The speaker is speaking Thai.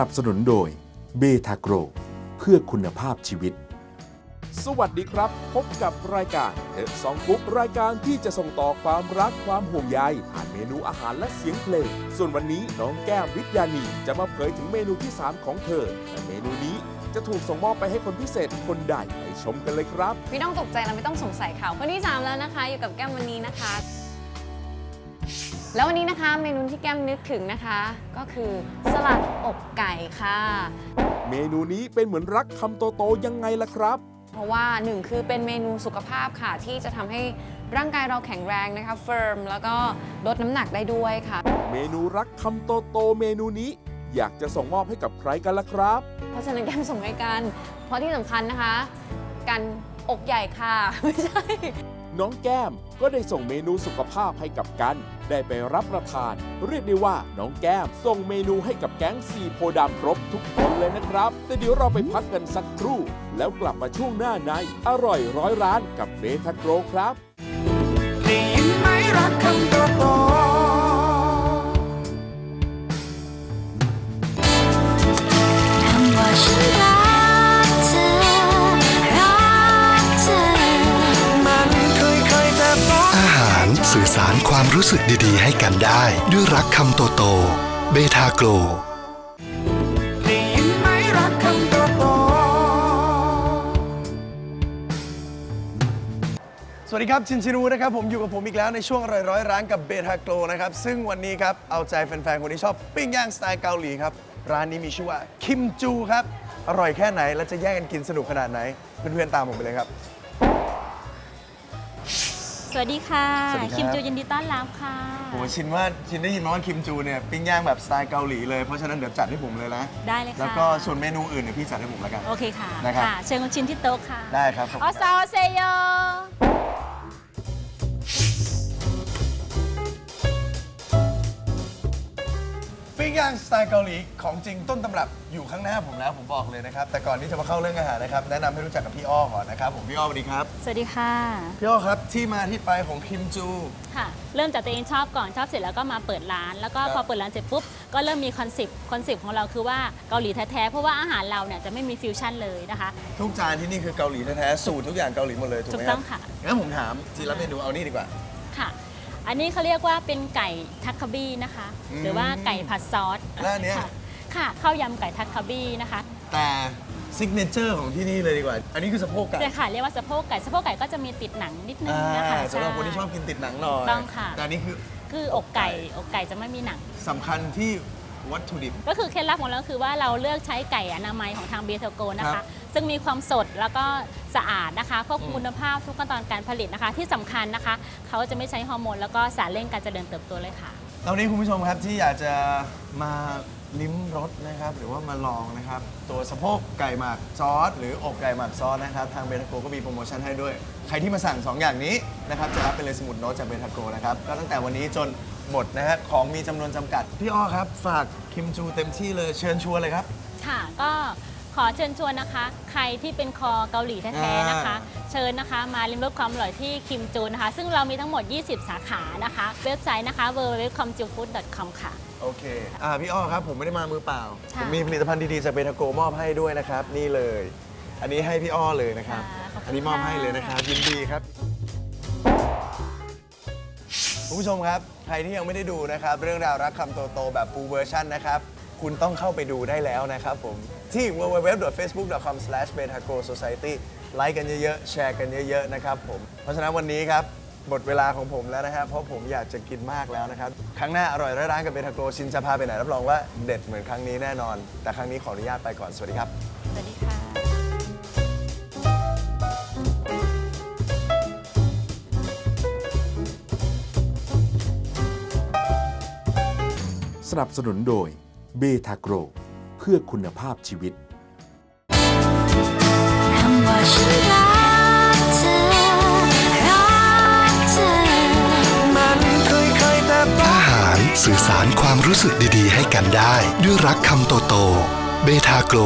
นับสนุนโดยเบทาโกร เพื่อคุณภาพชีวิต สวัสดีครับ พบกับรายการเดอะสองกุ๊กรายการที่จะส่งต่อความรักความห่วงใยผ่านเมนูอาหารและเสียงเพลง ส่วนวันนี้น้องแก้มวิทยานีจะมาเผยถึงเมนูที่ 3 ของเธอและเมนูนี้จะถูกส่งมอบไปให้คนพิเศษคนใดไปชมกันเลยครับ ไม่ต้องตกใจและไม่ต้องสงสัยค่ะคนที่3แล้วนะคะ อยู่กับแก้มวันนี้นะคะ แล้ววันนี้นะคะเมนูที่แก้มนึกถึงนะคะ ก็คือสลัดอกไก่ค่ะ เมนูนี้เป็นเหมือนรักคำโตๆยังไงล่ะครับ เพราะว่าหนึ่งคือเป็นเมนูสุขภาพค่ะ ที่จะทำให้ร่างกายเราแข็งแรงนะคะเฟิร์มแล้วก็ลดน้ำหนักได้ด้วยค่ะ เมนูรักคำโตๆเมนูนี้ อยากจะส่งมอบให้กับใครกันล่ะครับ เพราะฉะนั้นแก้มส่งให้กัน เพราะที่สำคัญนะคะ กันอกใหญ่ค่ะ ไม่ใช่ น้องแก้มก็ได้ส่งเมนูสุขภาพให้กับกัน ได้ไปรับประทาน เรียกได้ว่าน้องแก้ม ส่งเมนูให้กับแก๊งสีโพดำครบทุกคนเลยนะครับ แต่เดี๋ยวเราไปพักกันสักครู่ แล้วกลับมาช่วงหน้าใน อร่อยร้อยร้านกับเบทาโกรครับได้ยินไหมรักคำโตารความรู้สึกดีๆ ให้กันได้ ด้วยรักคำโตโตๆเบทาโกรได้ยินไหมรักคำโตโตสวัสดีครับ ชินชินูนะครับ ผมอยู่กับผมอีกแล้วในช่วงอร่อยร้อยร้านกับเบทาโกลนะครับ ซึ่งวันนี้ครับ เอาใจแฟนๆ คนที่ชอบปิ้งย่างสไตล์เกาหลีครับ ร้านนี้มีชื่อว่าคิมจูครับ อร่อยแค่ไหน และจะแย่งกันกินสนุกขนาดไหน เพื่อนๆ ตามผมไปเลยครับ สวัสดีค่ะ สวัสดีครับ คิมจูยินดีต้อนรับค่ะโอ้ชินว่าชินได้ยินมาว่าคิมจูเนี่ยปิ้งย่างแบบสไตล์เกาหลีเลย เพราะฉะนั้นเดี๋ยวจัดให้ผมเลยนะ ได้เลยค่ะแล้วก็ส่วนเมนูอื่นเดี๋ยวพี่จัดให้ผมแล้วกัน โอเคค่ะนะครับ ค่ะ เชิญคุณชินที่โต๊ะค่ะ ได้ครับขอบอคุอณซาโอเซโย ปิ้งย่างสไตล์เกาหลีของจริงต้นตำรับอยู่ข้างหน้าผมแล้วผมบอกเลยนะครับ แต่ก่อนที่จะมาเข้าเรื่องอาหารนะครับ แนะนำให้รู้จักกับพี่อ้อก่อนนะครับ ผมพี่อ้อสวัสดีครับ สวัสดีค่ะ พี่อ้อครับที่มาที่ไปของคิมจู ค่ะ เริ่มจากตัวเองชอบก่อนชอบเสร็จแล้วก็มาเปิดร้าน แล้วก็ครับ พอเปิดร้านเสร็จปุ๊บก็เริ่มมีคอนเซปต์คอนเซปต์ของเราคือว่าเกาหลีแท้ๆเพราะว่าอาหารเราเนี่ยจะไม่มีฟิวชั่นเลยนะคะทุกจานที่นี่คือเกาหลีแท้ๆสูตรทุกอย่างเกาหลีหมดเลยถูกถูไหมกคต้รัอบงค่ะงั้นผมถามทีละเมนูเอานี่ดีกว่า ค่ะ อันนี้เขาเรียกว่าเป็นไก่ทักคาบี้นะคะ อืม หรือว่าไก่ผัดซอสแล้วอันเนี้ยค่ะค่ะข้าวยำไก่ทักคาบี้นะคะแต่ซิกเนเจอร์ของที่นี่เลยดีกว่า อันนี้คือสะโพกไก่ใช่ค่ะเรียกว่าสะโพกไก่สะโพกไก่ก็จะมีติดหนังนิดนึงอ่านะคะสำหรับใคนที่ชอบกินติดหนังหน่อยต้องค่ะ แต่อันนี้คือคืออกไก่อกไก่จะไม่มีหนัง สำคัญที่วัตถุดิบ ก็คือเคล็ดลับของเราคือว่าเราเลือกใช้ไก่อนามัยของทางเบเทโกนะครัคะ บ ซึ่งมีความสดแล้วก็สะอาดนะคะควบคุมคุณภาพทุกขั้นตอนการผลิตนะคะ ที่สำคัญนะคะ เขาจะไม่ใช้ฮอร์โมนแล้วก็สารเร่งการเจริญเติบโตเลยค่ะ ตอนนี้คุณผู้ชมครับที่อยากจะมาลิ้มรสนะครับ หรือว่ามาลองนะครับ ตัวสะโพกไก่หมักซอส หรืออกไก่หมักซอสนะครับทางเบทาโกก็มีโปรโมชั่นให้ด้วย ใครที่มาสั่ง 2 อย่างนี้นะครับจะรับไปเลยสมุดโน้ตจากเบทาโกนะครับก็ตั้งแต่วันนี้จนหมดนะฮะของมีจำนวนจำกัด พี่อ้อครับ ฝากคิมจูเต็มที่เลยเชิญชวนเลยครับ ค่ะก็ ขอเชิญชวนนะคะ ใครที่เป็นคอเกาหลีแท้ๆนะคะอ่าเชิญนะคะ มาลิ้มรสความอร่อยที่คิมจูนะคะ ซึ่งเรามีทั้งหมด 20 สาขานะคะ เว็บไซต์นะคะ www.kimjufood.com ค่ะ โอเคอ่าพี่อ้อครับ ผมไม่ได้มามือเปล่า ค่ะ ผมมีผลิตภัณฑ์ดีๆจากเบทาโกมอบให้ด้วยนะครับ นี่เลย อันนี้ให้พี่อ้อเลยนะครับ ค่ะขอบคุณอันนี้มอบค่ะให้เลยนะครับ ยินดีครับ คุณผู้ชมครับ ใครที่ยังไม่ได้ดูนะครับ เรื่องราวรักคำโตๆแบบ full version นะครับ คุณต้องเข้าไปดูได้แล้วนะครับผม ที่ www.facebook.com/betagosociety ไลค์กันเยอะๆ แชร์กันเยอะๆ นะครับผม เพราะฉะนั้นวันนี้ครับ หมดเวลาของผมแล้วนะครับ เพราะผมอยากจะกินมากแล้วนะครับ ครั้งหน้าอร่อยร้อยร้านกับเบทาโกชินจะพาไปไหนรับรองว่าเด็ดเหมือนครั้งนี้แน่นอน แต่ครั้งนี้ขออนุญาตไปก่อน สวัสดีครับ สวัสดีค่ะสนับสนุนโดย เบทาโกร เพื่อคุณภาพชีวิต คำว่าฉันรักเธอ รักเธอ มันเคยคยแต่พบอาหารสื่อสารความรู้สึกดีๆ ให้กันได้ ด้วยรักคำโตโตๆเบทาโกร